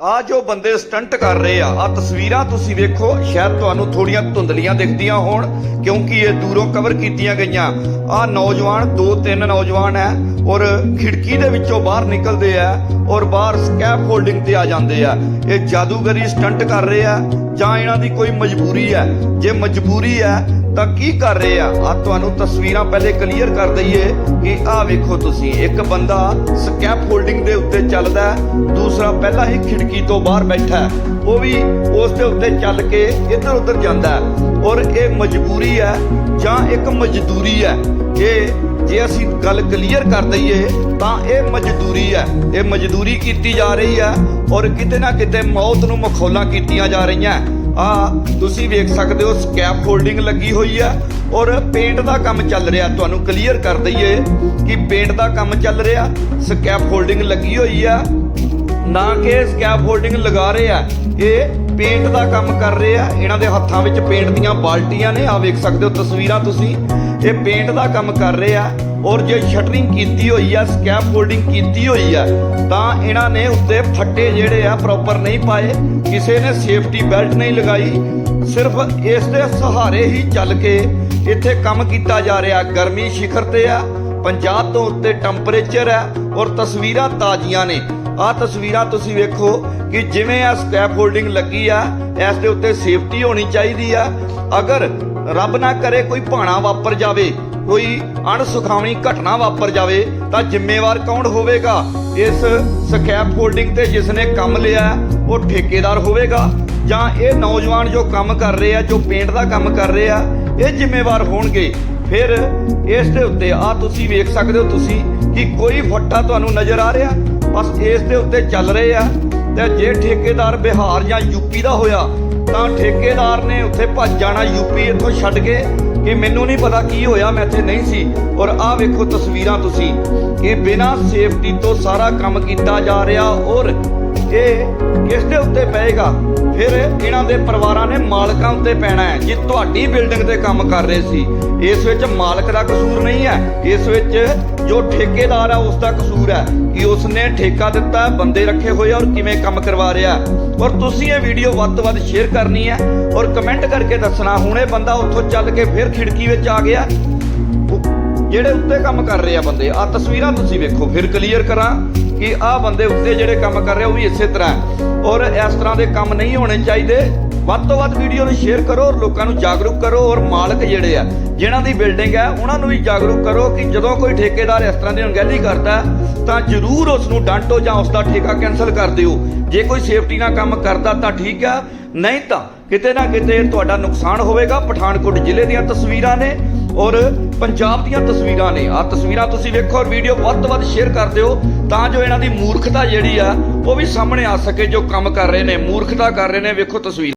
ਆ ਜੋ ਬੰਦੇ ਸਟੰਟ ਕਰ ਰਹੇ ਆ ਆ ਤਸਵੀਰਾਂ ਤੁਸੀਂ ਵੇਖੋ, ਸ਼ਾਇਦ ਤੁਹਾਨੂੰ ਥੋੜੀਆਂ ਧੁੰਦਲੀਆਂ ਦਿਖਦੀਆਂ ਹੋਣ, ਕਿਉਂਕਿ ਇਹ ਦੂਰੋਂ ਕਵਰ ਕੀਤੀਆਂ ਗਈਆਂ। ਆ ਨੌਜਵਾਨ, ਦੋ ਤਿੰਨ ਨੌਜਵਾਨ ਹੈ, ਔਰ ਖਿੜਕੀ ਦੇ ਵਿੱਚੋਂ ਬਾਹਰ ਨਿਕਲਦੇ ਆ, ਔਰ ਬਾਹਰ ਸਕੈਪ ਹੋਲਡਿੰਗ ਤੇ ਆ ਜਾਂਦੇ ਆ। ਇਹ ਜਾਦੂਗਰੀ ਸਟੰਟ ਕਰ ਰਹੇ ਆ, ਜਾਂ ਇਹਨਾਂ ਦੀ ਕੋਈ ਮਜਬੂਰੀ ਹੈ? ਜੇ ਮਜਬੂਰੀ ਹੈ, ਤਾਂ ਕੀ ਕਰ ਰਹੇ ਆ? ਆ ਤੁਹਾਨੂੰ ਤਸਵੀਰਾਂ ਪਹਿਲੇ ਕਲੀਅਰ ਕਰ ਦਈਏ ਕਿ ਆ ਵੇਖੋ ਤੁਸੀਂ, ਇੱਕ ਬੰਦਾ ਸਕੈਪ ਹੋਲਡਿੰਗ ਦੇ ਉੱਤੇ ਚੱਲਦਾ ਦੂਸਰਾ ਪਹਿਲਾਂ ਹੀ ਖਿੜਕੀ ਤੋਂ ਬਾਹਰ ਬੈਠਾ ਉਹ ਵੀ ਉਸ ਦੇ ਉੱਤੇ ਚੱਲ ਕੇ ਇੱਧਰ ਉੱਧਰ ਜਾਂਦਾ ਔਰ ਇਹ ਮਜਬੂਰੀ ਹੈ ਜਾਂ ਇੱਕ ਮਜ਼ਦੂਰੀ ਹੈ ਇਹ ਜੇ ਅਸੀਂ ਗੱਲ ਕਲੀਅਰ ਕਰ ਦਈਏ ਤਾਂ ਇਹ ਮਜ਼ਦੂਰੀ ਹੈ। ਇਹ ਮਜ਼ਦੂਰੀ ਕੀਤੀ ਜਾ ਰਹੀ ਹੈ ਔਰ ਕਿਤੇ ਨਾ ਕਿਤੇ ਮੌਤ ਨੂੰ ਮਖੌਲਾਂ ਕੀਤੀਆਂ ਜਾ ਰਹੀਆਂ ਆ ਤੁਸੀਂ ਵੇਖ ਸਕਦੇ ਹੋ ਸਕੈਪ ਹੋਲਡਿੰਗ ਲੱਗੀ ਹੋਈ ਹੈ ਔਰ ਪੇਂਟ ਦਾ ਕੰਮ ਚੱਲ ਰਿਹਾ। ਤੁਹਾਨੂੰ ਕਲੀਅਰ ਕਰ ਦਈਏ ਕਿ ਪੇਂਟ ਦਾ ਕੰਮ ਚੱਲ ਰਿਹਾ। ਸਕੈਪ ਹੋਲਡਿੰਗ ਲੱਗੀ ਹੋਈ ਆ ਨਾ ਕਿ ਸਕੈਪ ਹੋਲਡਿੰਗ ਲਗਾ ਰਹੇ ਆ। ਇਹ ਪੇਂਟ ਦਾ ਕੰਮ ਕਰ ਰਹੇ ਆ। ਇਹਨਾਂ ਦੇ ਹੱਥਾਂ ਵਿੱਚ ਪੇਂਟ ਦੀਆਂ ਬਾਲਟੀਆਂ ਨੇ। ਆ ਵੇਖ ਸਕਦੇ ਹੋ ਤਸਵੀਰਾਂ ਤੁਸੀਂ। ਇਹ ਪੇਂਟ ਦਾ ਕੰਮ ਕਰ ਰਹੇ ਆ। ਔਰ ਜੇ ਸ਼ਟਰਿੰਗ ਕੀਤੀ ਹੋਈ ਆ ਸਕੈਪ ਹੋਲਡਿੰਗ ਕੀਤੀ ਹੋਈ ਆ, ਤਾਂ ਇਹਨਾਂ ਨੇ ਉੱਤੇ ਫੱਟੇ ਜਿਹੜੇ ਆ ਪ੍ਰੋਪਰ ਨਹੀਂ ਪਾਏ। ਕਿਸੇ ਨੇ ਸੇਫਟੀ ਬੈਲਟ ਨਹੀਂ ਲਗਾਈ। ਸਿਰਫ ਇਸ ਦੇ ਸਹਾਰੇ ਹੀ ਚੱਲ ਕੇ ਇੱਥੇ ਕੰਮ ਕੀਤਾ ਜਾ ਰਿਹਾ। ਗਰਮੀ ਸ਼ਿਖਰ ਤੇ ਆ। 50 ਤੋਂ ਉੱਤੇ ਟੈਂਪਰੇਚਰ ਹੈ ਔਰ ਤਸਵੀਰਾਂ ਤਾਜ਼ੀਆਂ ਨੇ। ਆਹ ਤਸਵੀਰਾਂ ਤੁਸੀਂ ਵੇਖੋ ਕਿ ਜਿਵੇਂ ਆ ਸਕੈਪ ਹੋਲਡਿੰਗ ਲੱਗੀ ਆ, ਇਸ ਦੇ ਉੱਤੇ ਸੇਫਟੀ ਹੋਣੀ ਚਾਹੀਦੀ ਆ। ਅਗਰ ਰੱਬ ਨਾ ਕਰੇ ਕੋਈ ਭਾਣਾ ਵਾਪਰ ਜਾਵੇ, ਕੋਈ ਅਣਸੁਖਾਵਣੀ ਘਟਨਾ ਵਾਪਰ ਜਾਵੇ, ਤਾਂ ਜ਼ਿੰਮੇਵਾਰ ਕੌਣ ਹੋਵੇਗਾ? ਇਸ ਸਕੈਪ ਹੋਲਡਿੰਗ ਤੇ ਜਿਸ ਨੇ ਕੰਮ ਲਿਆ, ਉਹ ਠੇਕੇਦਾਰ ਹੋਵੇਗਾ। ਜਾਂ ਇਹ ਨੌਜਵਾਨ ਜੋ ਕੰਮ ਕਰ ਰਹੇ ਆ, ਜੋ ਪੇਂਟ ਦਾ ਕੰਮ ਕਰ ਰਹੇ ਆ ਇਹ ਜ਼ਿੰਮੇਵਾਰ ਹੋਣਗੇ। ਫਿਰ ਇਸ ਦੇ ਉੱਤੇ ਆ ਤੁਸੀਂ ਵੇਖ ਸਕਦੇ ਹੋ ਤੁਸੀਂ ਕਿ ਕੋਈ ਫੱਟਾ ਤੁਹਾਨੂੰ ਨਜ਼ਰ ਆ ਰਿਹਾ। ਬਸ ਇਸ ਦੇ ਉੱਤੇ ਚੱਲ ਰਹੇ ਆ। ਤੇ ਜੇ ਠੇਕੇਦਾਰ ਬਿਹਾਰ ਜਾਂ ਯੂਪੀ ਦਾ ਹੋਇਆ, ਤਾਂ ਠੇਕੇਦਾਰ ਨੇ ਉੱਥੇ ਭੱਜ ਜਾਣਾ ਯੂਪੀ ਇੱਥੋਂ ਛੱਡ ਕੇ ਕਿ ਮੈਨੂੰ ਨਹੀਂ ਪਤਾ ਕੀ ਹੋਇਆ, ਮੈਂ ਇੱਥੇ ਨਹੀਂ ਸੀ। ਔਰ ਆਹ ਵੇਖੋ ਤਸਵੀਰਾਂ ਤੁਸੀਂ ਕਿ ਬਿਨਾਂ ਸੇਫਟੀ ਤੋਂ ਸਾਰਾ ਕੰਮ ਕੀਤਾ ਜਾ ਰਿਹਾ। ਔਰ ਇਹ ਕਿਸ ਦੇ ਉੱਤੇ ਪਏਗਾ, ਫਿਰ ਇਹਨਾਂ ਦੇ ਪਰਿਵਾਰਾਂ ਨੇ ਮਾਲਕਾਂ ਉੱਤੇ ਪੈਣਾ ਹੈ। ਜੇ ਤੁਹਾਡੀ ਬਿਲਡਿੰਗ ਤੇ ਕੰਮ ਕਰ ਰਹੇ ਸੀ, ਇਸ ਵਿੱਚ ਮਾਲਕ ਦਾ ਕਸੂਰ ਨਹੀਂ ਹੈ। ਇਸ ਵਿੱਚ ਜੋ ਠੇਕੇਦਾਰ ਆ, ਉਸ ਦਾ ਕਸੂਰ ਹੈ ਕਿ ਉਸ ਨੇ ਠੇਕਾ ਦਿੱਤਾ, ਬੰਦੇ ਰੱਖੇ ਹੋਏ ਔਰ ਕਿਵੇਂ ਕੰਮ ਕਰਵਾ ਰਿਹਾ ਔਰ ਤੁਸੀਂ ਇਹ ਵੀਡੀਓ ਵੱਧ ਤੋਂ ਵੱਧ ਸ਼ੇਅਰ ਕਰਨੀ ਹੈ ਔਰ ਕਮੈਂਟ ਕਰਕੇ ਦੱਸਣਾ, ਹੁਣ ਇਹ ਬੰਦਾ ਉੱਥੋਂ ਚੱਲ ਕੇ ਫਿਰ ਖਿੜਕੀ ਵਿੱਚ ਆ ਗਿਆ ਜਿਹੜੇ ਉੱਤੇ ਕੰਮ ਕਰ ਰਹੇ ਆ ਬੰਦੇ ਆ ਤਸਵੀਰਾਂ ਤੁਸੀਂ ਵੇਖੋ, ਫਿਰ ਕਲੀਅਰ ਕਰਾਂ ਕਿ ਆਹ ਬੰਦੇ ਉੱਤੇ ਜਿਹੜੇ ਕੰਮ ਕਰ ਰਹੇ ਉਹ ਵੀ ਇਸੇ ਤਰ੍ਹਾਂ ਔਰ ਇਸ ਤਰ੍ਹਾਂ ਦੇ ਕੰਮ ਨਹੀਂ ਹੋਣੇ ਚਾਹੀਦੇ। ਵੱਧ ਤੋਂ ਵੱਧ ਵੀਡੀਓ ਨੂੰ ਸ਼ੇਅਰ ਕਰੋ ਔਰ ਲੋਕਾਂ ਨੂੰ ਜਾਗਰੂਕ ਕਰੋ ਔਰ ਮਾਲਕ ਜਿਹੜੇ ਆ, ਜਿਨ੍ਹਾਂ ਦੀ ਬਿਲਡਿੰਗ ਹੈ, ਉਹਨਾਂ ਨੂੰ ਵੀ ਜਾਗਰੂਕ ਕਰੋ ਕਿ ਜਦੋਂ ਕੋਈ ਠੇਕੇਦਾਰ ਇਸ ਤਰ੍ਹਾਂ ਦੀ ਅਣਗਹਿਲੀ ਕਰਦਾ ਤਾਂ ਜ਼ਰੂਰ ਉਸ ਨੂੰ ਡਾਂਟੋ ਜਾਂ ਉਸ ਦਾ ਠੇਕਾ ਕੈਨਸਲ ਕਰ ਦਿਓ। ਜੇ ਕੋਈ ਸੇਫਟੀ ਨਾਲ ਕੰਮ ਕਰਦਾ ਤਾਂ ਠੀਕ ਆ, ਨਹੀਂ ਤਾਂ ਕਿਤੇ ਨਾ ਕਿਤੇ ਤੁਹਾਡਾ ਨੁਕਸਾਨ ਹੋਵੇਗਾ। ਪਠਾਨਕੋਟ ਜ਼ਿਲ੍ਹੇ ਦੀਆਂ ਤਸਵੀਰਾਂ ਨੇ ਔਰ ਪੰਜਾਬ ਦੀਆਂ ਤਸਵੀਰਾਂ ਨੇ। ਆ ਤਸਵੀਰਾਂ ਤੁਸੀਂ ਵੇਖੋ ਔਰ ਵੀਡੀਓ ਵੱਧ ਤੋਂ ਵੱਧ ਸ਼ੇਅਰ ਕਰ ਦਿਓ ਤਾਂ ਜੋ ਇਹਨਾਂ ਦੀ ਮੂਰਖਤਾ ਜਿਹੜੀ ਆ, ਉਹ ਵੀ ਸਾਹਮਣੇ ਆ ਸਕੇ, ਜੋ ਕੰਮ ਕਰ ਰਹੇ ਨੇ, ਮੂਰਖਤਾ ਕਰ ਰਹੇ ਨੇ। ਵੇਖੋ ਤਸਵੀਰ।